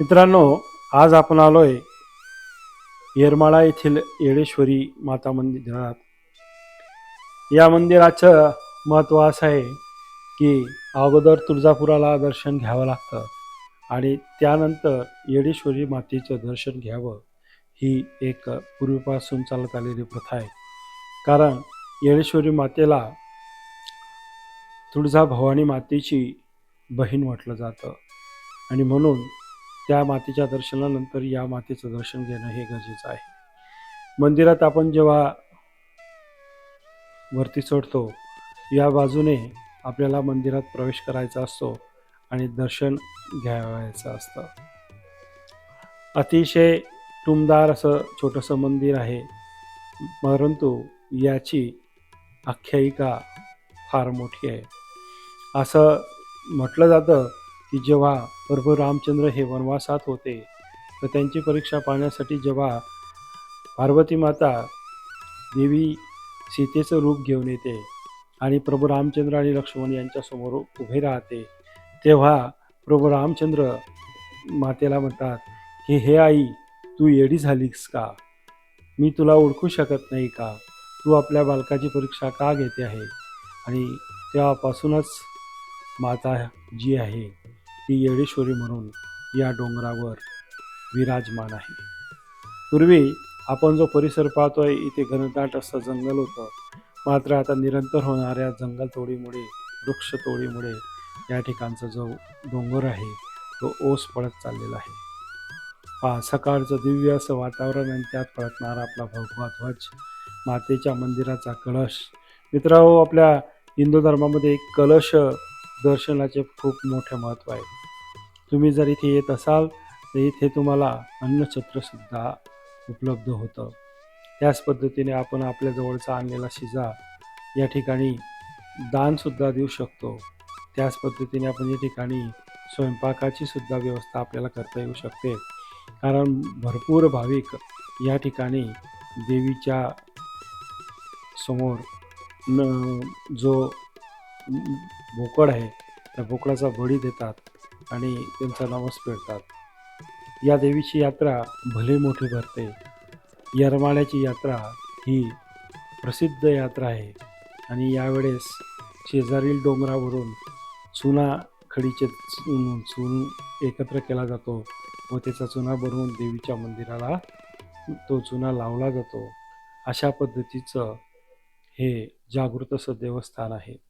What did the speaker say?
मित्रांनो आज आपण आलोय येरमाळा येथील येडेश्वरी माता मंदिरात. या मंदिराचं महत्त्व असं आहे की अगोदर तुळजापुराला दर्शन घ्यावं लागतं आणि त्यानंतर येडेश्वरी मातेचं दर्शन घ्यावं ही एक पूर्वीपासून चालत आलेली प्रथा आहे. कारण येडेश्वरी मातेला तुळजा भवानी मातेची बहीण म्हटलं जातं. आणि म्हणून त्या मातेच्या दर्शनानंतर या मातेचं दर्शन घेणं हे गरजेचं आहे. मंदिरात आपण जेव्हा वरती चढतो या बाजूने आपल्याला मंदिरात प्रवेश करायचा असतो आणि दर्शन घ्यावायचं असतं. अतिशय टुमदार असं छोटंसं मंदिर आहे परंतु याची आख्यायिका फार मोठी आहे. असं म्हटलं जातं की जेव्हा प्रभू रामचंद्र हे वनवासात होते तर त्यांची परीक्षा पाहण्यासाठी जेव्हा पार्वती माता देवी सीतेचं रूप घेऊन येते आणि प्रभू रामचंद्र आणि लक्ष्मण यांच्यासमोर उभे राहते तेव्हा प्रभू रामचंद्र मातेला म्हणतात की हे आई तू येडी झालीस का? मी तुला ओळखू शकत नाही का? तू आपल्या बालकाची परीक्षा का घेते आहे? आणि तेव्हापासूनच माता जी आहे. ती येडेश्वरी म्हणून या डोंगरावर विराजमान आहे. पूर्वी आपण जो परिसर पाहतोय इथे घनदाट असं जंगल होतं. मात्र आता निरंतर होणाऱ्या जंगलतोडीमुळे वृक्षतोडीमुळे या ठिकाणचा जो डोंगर आहे तो ओस पडत चाललेला आहे. पहा सकाळचं दिव्य असं वातावरण आणि त्यात पळतणारा आपला भगवा ध्वज मातेच्या मंदिराचा कलश. मित्रांनो आपल्या हिंदू धर्मामध्ये एक कलश दर्शनाचे खूप मोठे महत्त्व आहे. तुम्ही जर इथे येत असाल तर इथे तुम्हाला अन्नछत्रसुद्धा उपलब्ध होतं. त्याच पद्धतीने आपण आपल्या जवळचा आणलेला शिजा या ठिकाणी दानसुद्धा देऊ शकतो. त्याच पद्धतीने आपण या ठिकाणी स्वयंपाकाची सुद्धा व्यवस्था आपल्याला करता येऊ शकते. कारण भरपूर भाविक या ठिकाणी देवीच्या समोर न जो बोकड आहे त्या बोकडाचा बळी देतात आणि त्यांचा नवस फेडतात या देवीची यात्रा भले मोठी भरते येरमाळ्याची यात्रा ही प्रसिद्ध यात्रा आहे. आणि यावेळेस शेजारील डोंगरावरून चुना खडीचे चून एकत्र केला जातो व त्याचा चुना बनवून देवीच्या मंदिराला तो चुना लावला जातो. अशा पद्धतीचं हे जागृत असं देवस्थान आहे.